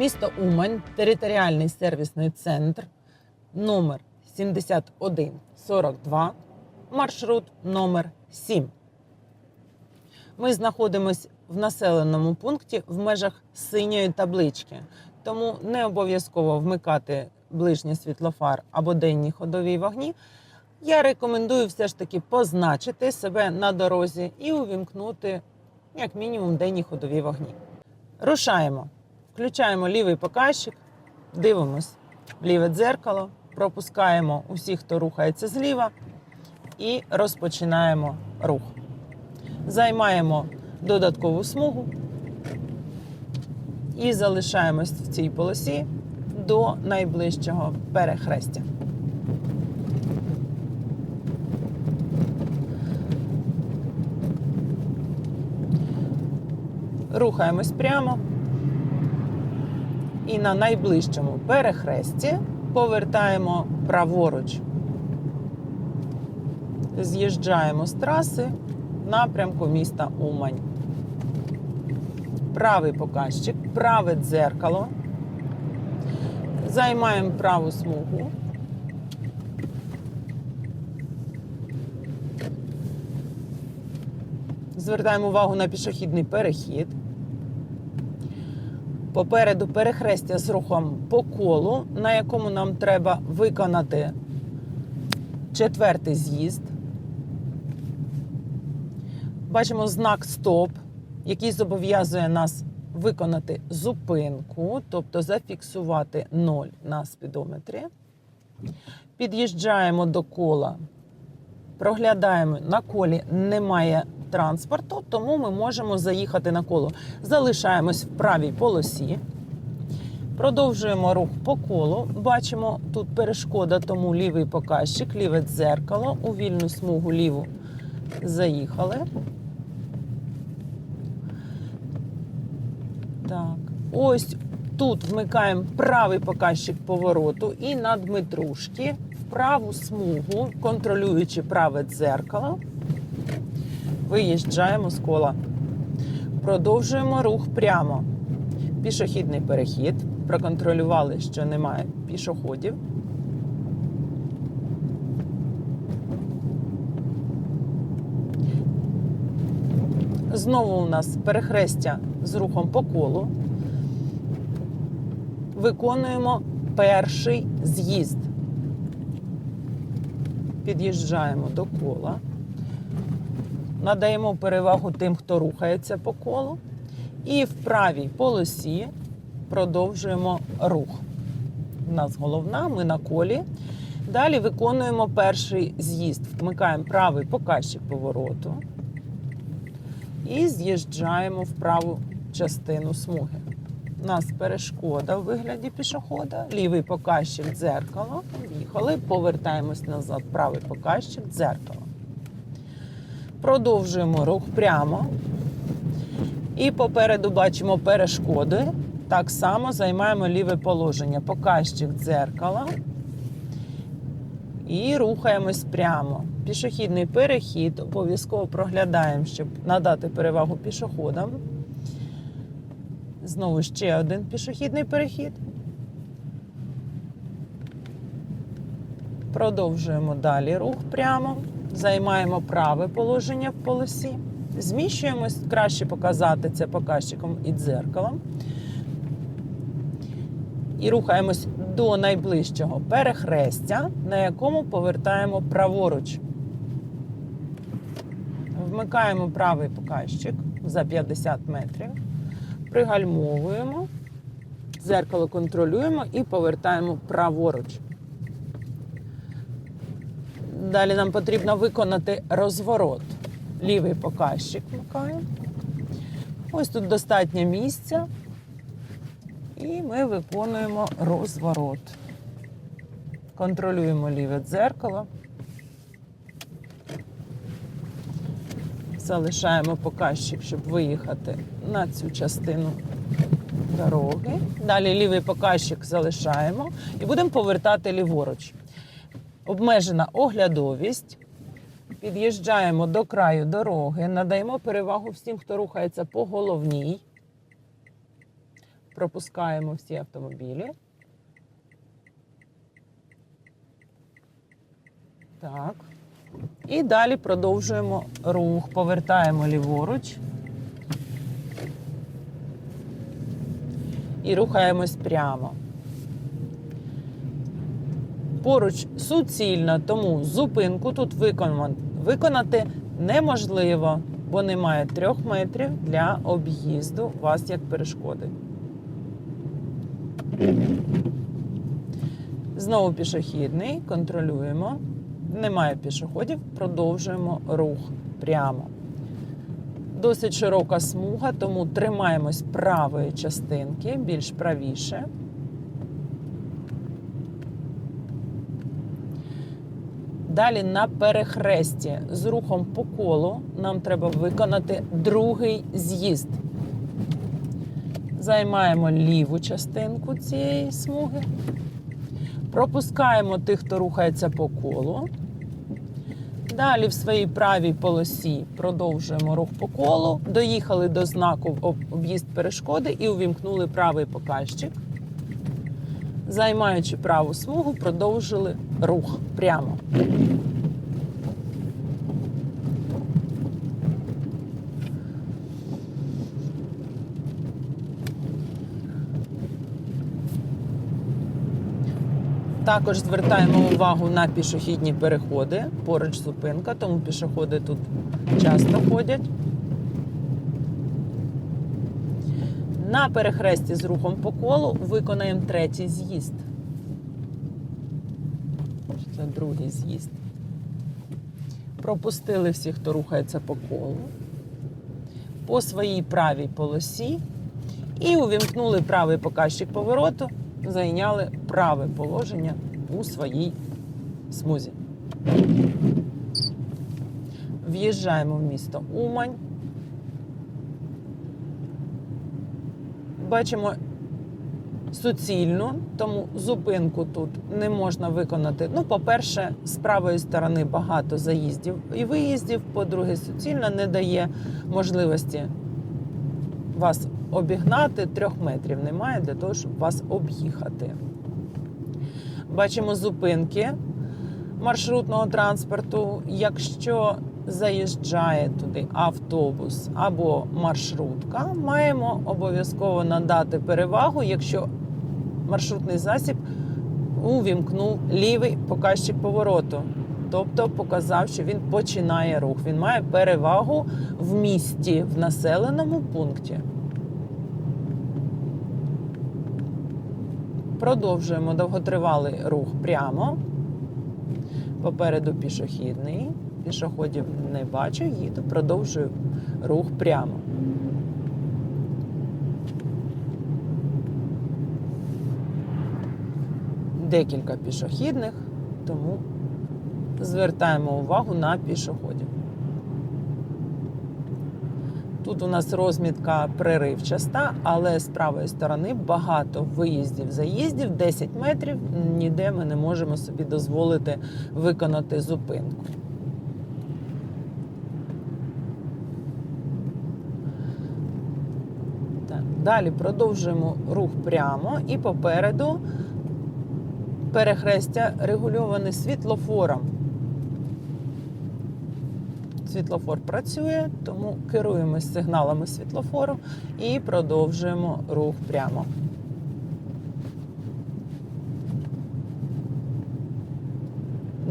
Місто Умань, територіальний сервісний центр, номер 7142, маршрут номер 7. Ми знаходимось в населеному пункті в межах синьої таблички, тому не обов'язково вмикати ближній світлофар або денні ходові вогні. Я рекомендую все ж таки позначити себе на дорозі і увімкнути як мінімум денні ходові вогні. Рушаємо. Включаємо лівий показчик, дивимось ліве дзеркало, пропускаємо усіх, хто рухається зліва, і розпочинаємо рух. Займаємо додаткову смугу і залишаємось в цій полосі до найближчого перехрестя. Рухаємось прямо і на найближчому перехресті повертаємо праворуч. З'їжджаємо з траси в напрямку міста Умань. Правий показчик, праве дзеркало. Займаємо праву смугу. Звертаємо увагу на пішохідний перехід. Попереду перехрестя з рухом по колу, на якому нам треба виконати четвертий з'їзд. Бачимо знак Стоп, який зобов'язує нас виконати зупинку, тобто зафіксувати 0 на спідометрі. Під'їжджаємо до кола, проглядаємо на колі немає транспорту, тому ми можемо заїхати на коло. Залишаємось в правій полосі. Продовжуємо рух по колу. Бачимо тут перешкода, тому лівий показчик, ліве дзеркало. У вільну смугу ліву заїхали. Так, ось тут вмикаємо правий показчик повороту і на Дмитрушки в праву смугу, контролюючи праве дзеркало, виїжджаємо з кола. Продовжуємо рух прямо. Пішохідний перехід. Проконтролювали, що немає пішоходів. Знову у нас перехрестя з рухом по колу. Виконуємо перший з'їзд. Під'їжджаємо до кола. Надаємо перевагу тим, хто рухається по колу. І в правій полосі продовжуємо рух. У нас головна, ми на колі. Далі виконуємо перший з'їзд. Вмикаємо правий показчик повороту і з'їжджаємо в праву частину смуги. У нас перешкода в вигляді пішохода, лівий показчик дзеркало. Їхали, повертаємось назад, правий показчик дзеркало. Продовжуємо рух прямо. І попереду бачимо перешкоди. Так само займаємо ліве положення. Показчик дзеркала. І рухаємось прямо. Пішохідний перехід обов'язково проглядаємо, щоб надати перевагу пішоходам. Знову ще один пішохідний перехід. Продовжуємо далі рух прямо. Займаємо праве положення в полосі. Зміщуємось, краще показати це показчиком і дзеркалом. І рухаємось до найближчого перехрестя, на якому повертаємо праворуч. Вмикаємо правий показчик за 50 метрів, пригальмовуємо, дзеркало контролюємо і повертаємо праворуч. Далі нам потрібно виконати розворот. Лівий показчик вмикаємо. Ось тут достатньо місця. І ми виконуємо розворот. Контролюємо ліве дзеркало. Залишаємо показчик, щоб виїхати на цю частину дороги. Далі лівий показчик залишаємо і будемо повертати ліворуч. Обмежена оглядовість. Під'їжджаємо до краю дороги, надаємо перевагу всім, хто рухається по головній. Пропускаємо всі автомобілі. Так. І далі продовжуємо рух. Повертаємо ліворуч. І рухаємось прямо. Поруч суцільно, тому зупинку тут виконати неможливо, бо немає трьох метрів для об'їзду вас як перешкоди. Знову пішохідний, контролюємо. Немає пішоходів, продовжуємо рух прямо. Досить широка смуга, тому тримаємось правої частинки, більш правіше. Далі на перехресті з рухом по колу нам треба виконати другий з'їзд. Займаємо ліву частинку цієї смуги. Пропускаємо тих, хто рухається по колу. Далі в своїй правій полосі продовжуємо рух по колу. Доїхали до знаку об- об'їзд перешкоди і увімкнули правий показчик. Займаючи праву смугу, продовжили рух прямо. Також звертаємо увагу на пішохідні переходи. Поруч зупинка, тому пішоходи тут часто ходять. На перехресті з рухом по колу виконаємо третій з'їзд. Це другий з'їзд. Пропустили всіх, хто рухається по колу. По своїй правій полосі. І увімкнули правий показчик повороту, зайняли праве положення у своїй смузі. В'їжджаємо в місто Умань. Бачимо суцільну, тому зупинку тут не можна виконати. Ну, по-перше, з правої сторони багато заїздів і виїздів. По-друге, суцільна не дає можливості вас обігнати. Трьох метрів немає для того, щоб вас об'їхати. Бачимо зупинки маршрутного транспорту. Якщо заїжджає туди автобус або маршрутка, маємо обов'язково надати перевагу, якщо маршрутний засіб увімкнув лівий показчик повороту. Тобто показав, що він починає рух. Він має перевагу в місті, в населеному пункті. Продовжуємо довготривалий рух прямо. Попереду пішохідний. Пішоходів не бачу, їду, продовжую рух прямо. Декілька пішохідних, тому звертаємо увагу на пішоходів. Тут у нас розмітка приривчаста, але з правої сторони багато виїздів, заїздів, 10 метрів. Ніде ми не можемо собі дозволити виконати зупинку. Далі продовжуємо рух прямо і попереду перехрестя регульоване світлофором. Світлофор працює, тому керуємось сигналами світлофору і продовжуємо рух прямо.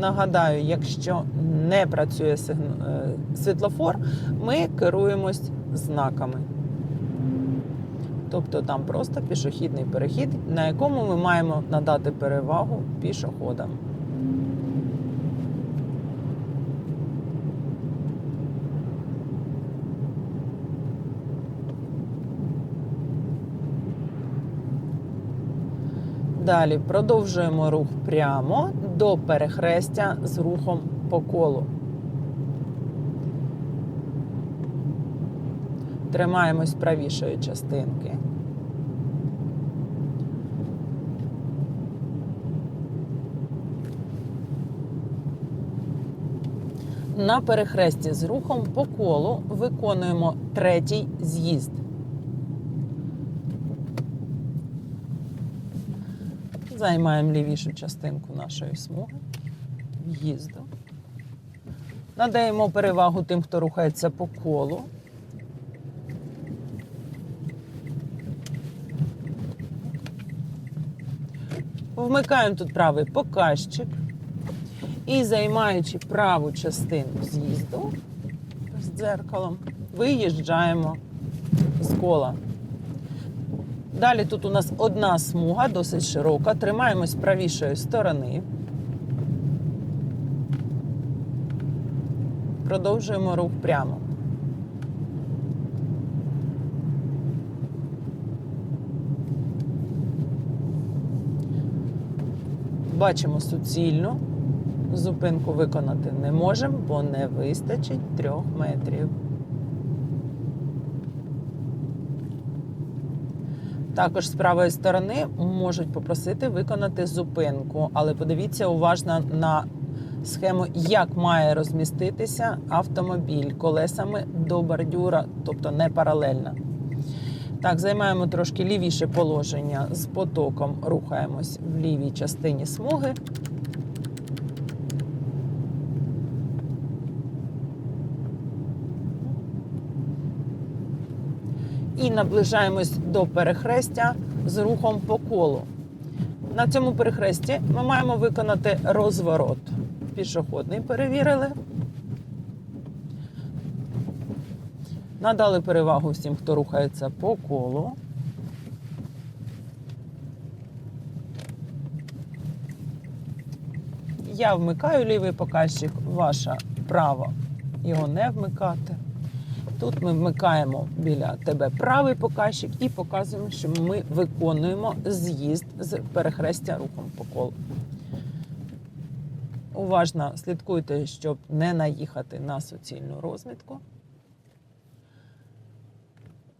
Нагадаю, якщо не працює е, світлофор, ми керуємось знаками. Тобто там просто пішохідний перехід, на якому ми маємо надати перевагу пішоходам. Далі продовжуємо рух прямо до перехрестя з рухом по колу. Тримаємось правішої частинки. На перехресті з рухом по колу виконуємо третій з'їзд. Займаємо лівішу частинку нашої смуги в'їзду. Надаємо перевагу тим, хто рухається по колу. Вмикаємо тут правий показчик і займаючи праву частину з'їзду з дзеркалом, виїжджаємо з кола. Далі тут у нас одна смуга, досить широка. Тримаємось правішої сторони. Продовжуємо рух прямо. Бачимо суцільну. Зупинку виконати не можемо, бо не вистачить трьох метрів. Також з правої сторони можуть попросити виконати зупинку, але подивіться уважно на схему, як має розміститися автомобіль колесами до бордюра, тобто не паралельно. Так, займаємо трошки лівіше положення з потоком, рухаємось в лівій частині смуги. і наближаємось до перехрестя з рухом по колу. На цьому перехресті ми маємо виконати розворот. Пішохідний перевірили. Надали перевагу всім, хто рухається по колу. Я вмикаю лівий показчик, ваша право його не вмикати. Тут ми вмикаємо біля тебе правий показчик і показуємо, що ми виконуємо з'їзд з перехрестя рухом по колу. Уважно слідкуйте, щоб не наїхати на суцільну розмітку.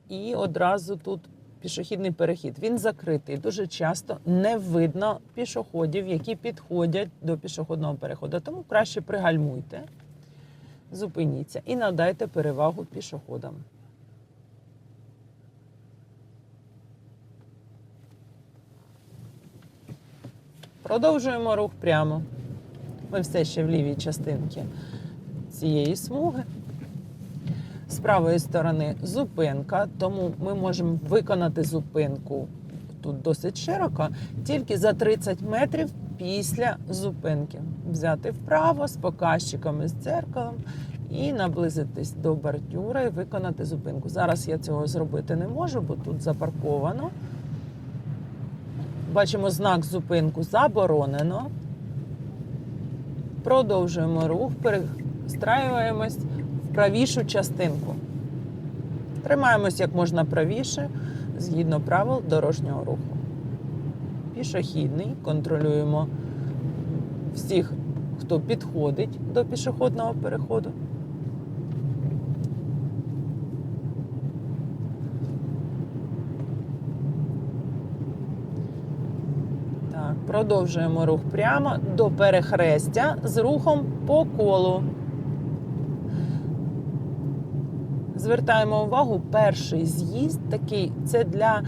І одразу тут пішохідний перехід. Він закритий. Дуже часто не видно пішоходів, які підходять до пішохідного переходу. Тому краще пригальмуйте зупиніться і надайте перевагу пішоходам. Продовжуємо рух прямо. Ми все ще в лівій частинці цієї смуги. З правої сторони зупинка, тому ми можемо виконати зупинку тут досить широко, тільки за 30 метрів після зупинки. Взяти вправо з показчиками з дзеркалом і наблизитись до бордюра і виконати зупинку. Зараз я цього зробити не можу, бо тут запарковано. Бачимо знак зупинку заборонено. Продовжуємо рух, перестраюємось правішу частинку. Тримаємось як можна правіше, згідно правил дорожнього руху. Пішохідний, контролюємо всіх, хто підходить до пішохідного переходу. Так, продовжуємо рух прямо до перехрестя з рухом по колу. Звертаємо увагу, перший з'їзд такий це для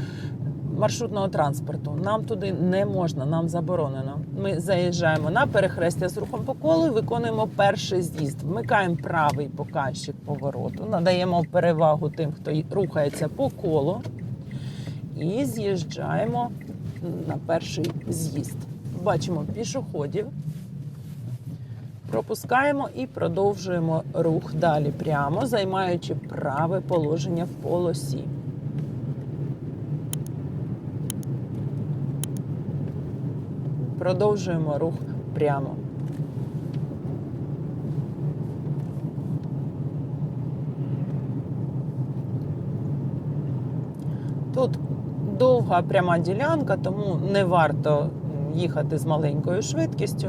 маршрутного транспорту. Нам туди не можна, нам заборонено. Ми заїжджаємо на перехрестя з рухом по колу і виконуємо перший з'їзд. Вмикаємо правий показчик повороту, надаємо перевагу тим, хто рухається по колу, і з'їжджаємо на перший з'їзд. Бачимо пішоходів. Пропускаємо і продовжуємо рух далі прямо, займаючи праве положення в полосі. Продовжуємо рух прямо. Тут довга пряма ділянка, тому не варто їхати з маленькою швидкістю.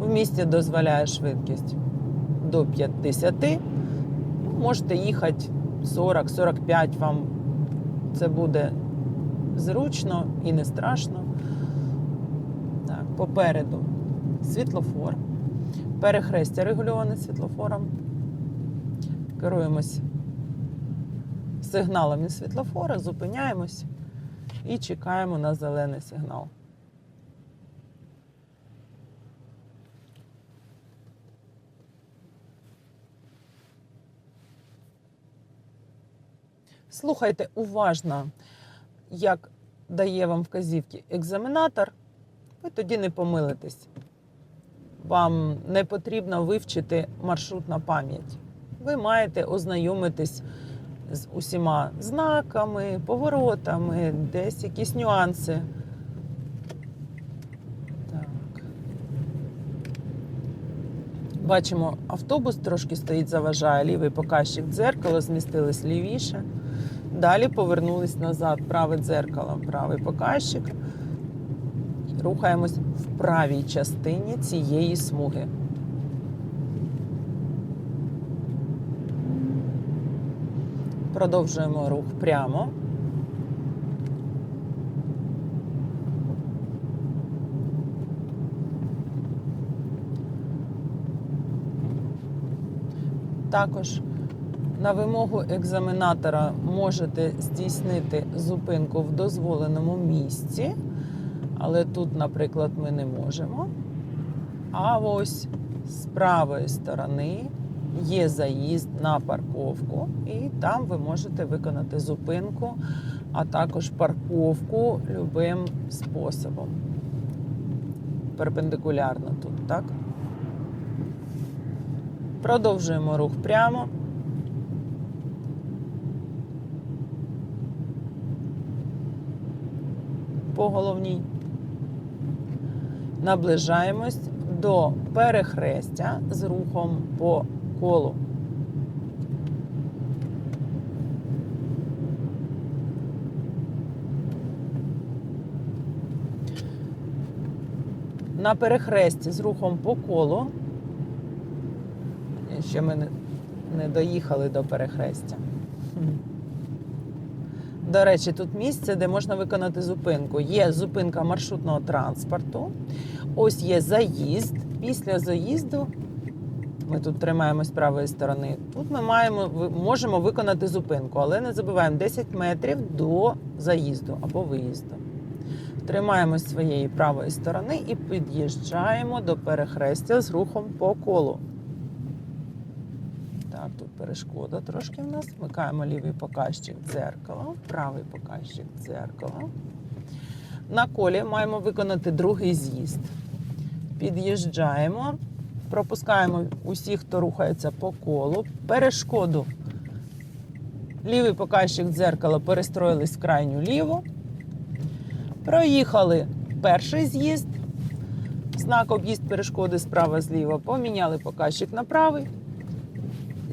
В місті дозволяє швидкість до 50. Можете їхати 40-45 вам це буде зручно і не страшно. Так, попереду світлофор, перехрестя регульоване світлофором. Керуємось сигналами світлофора, зупиняємось і чекаємо на зелений сигнал. Слухайте уважно, як дає вам вказівки екзаменатор, ви тоді не помилитесь. Вам не потрібно вивчити маршрут на пам'ять. Ви маєте ознайомитись з усіма знаками, поворотами, десь якісь нюанси. Так. Бачимо, автобус трошки стоїть, заважає. Лівий показчик дзеркало, змістились лівіше. Далі повернулись назад. Праве дзеркало, правий показчик. Рухаємось в правій частині цієї смуги. Продовжуємо рух прямо. Також на вимогу екзаменатора можете здійснити зупинку в дозволеному місці, але тут, наприклад, ми не можемо. А ось з правої сторони є заїзд на парковку, і там ви можете виконати зупинку, а також парковку любим способом. Перпендикулярно тут, так? Продовжуємо рух прямо. По головній. Наближаємось до перехрестя з рухом по колу. На перехресті з рухом по колу. Ще ми не, доїхали до перехрестя. До речі, тут місце, де можна виконати зупинку. Є зупинка маршрутного транспорту. Ось є заїзд. Після заїзду ми тут тримаємось правої сторони. Тут ми маємо, можемо виконати зупинку, але не забуваємо 10 метрів до заїзду або виїзду. Тримаємось своєї правої сторони і під'їжджаємо до перехрестя з рухом по колу. Тут перешкода трошки в нас. Вмикаємо лівий показчик дзеркала, правий показчик дзеркала. На колі маємо виконати другий з'їзд. Під'їжджаємо, пропускаємо усіх, хто рухається по колу. Перешкоду. Лівий показчик дзеркала перестроїлись в крайню ліву. Проїхали перший з'їзд. Знак об'їзд перешкоди справа зліва. Поміняли показчик на правий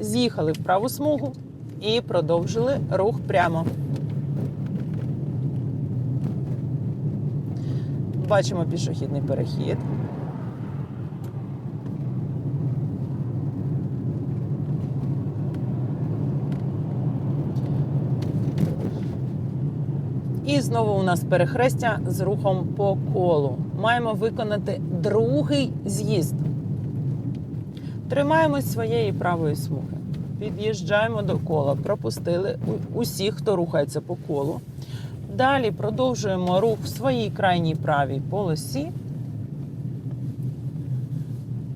з'їхали в праву смугу і продовжили рух прямо. Бачимо пішохідний перехід. І знову у нас перехрестя з рухом по колу. Маємо виконати другий з'їзд. Тримаємось своєї правої смуги. Під'їжджаємо до кола, пропустили усіх, хто рухається по колу. Далі продовжуємо рух в своїй крайній правій полосі.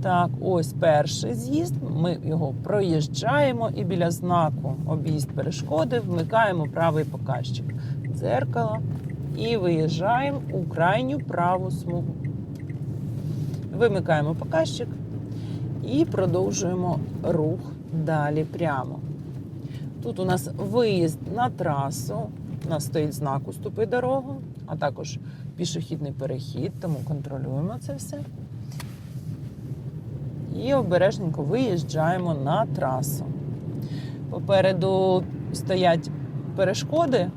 Так, ось перший з'їзд. Ми його проїжджаємо і біля знаку об'їзд перешкоди вмикаємо правий показчик дзеркала і виїжджаємо у крайню праву смугу. Вимикаємо показчик і продовжуємо рух далі прямо. Тут у нас виїзд на трасу, у нас стоїть знак «Уступи дорогу, а також пішохідний перехід, тому контролюємо це все. І обережненько виїжджаємо на трасу. Попереду стоять перешкоди,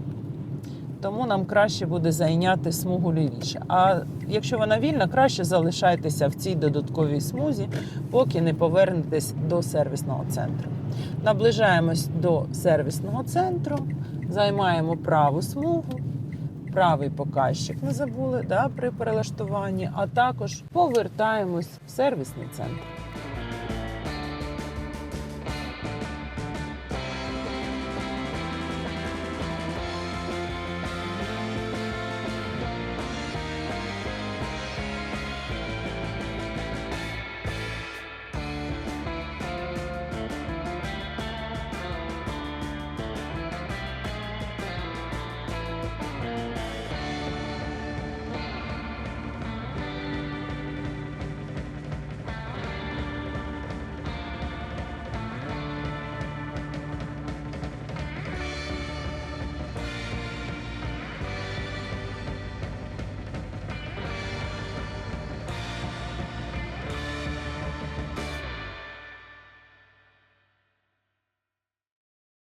тому нам краще буде зайняти смугу лівіше. А якщо вона вільна, краще залишайтеся в цій додатковій смузі, поки не повернетесь до сервісного центру. Наближаємось до сервісного центру, займаємо праву смугу, правий показчик не забули да, при перелаштуванні, а також повертаємось в сервісний центр.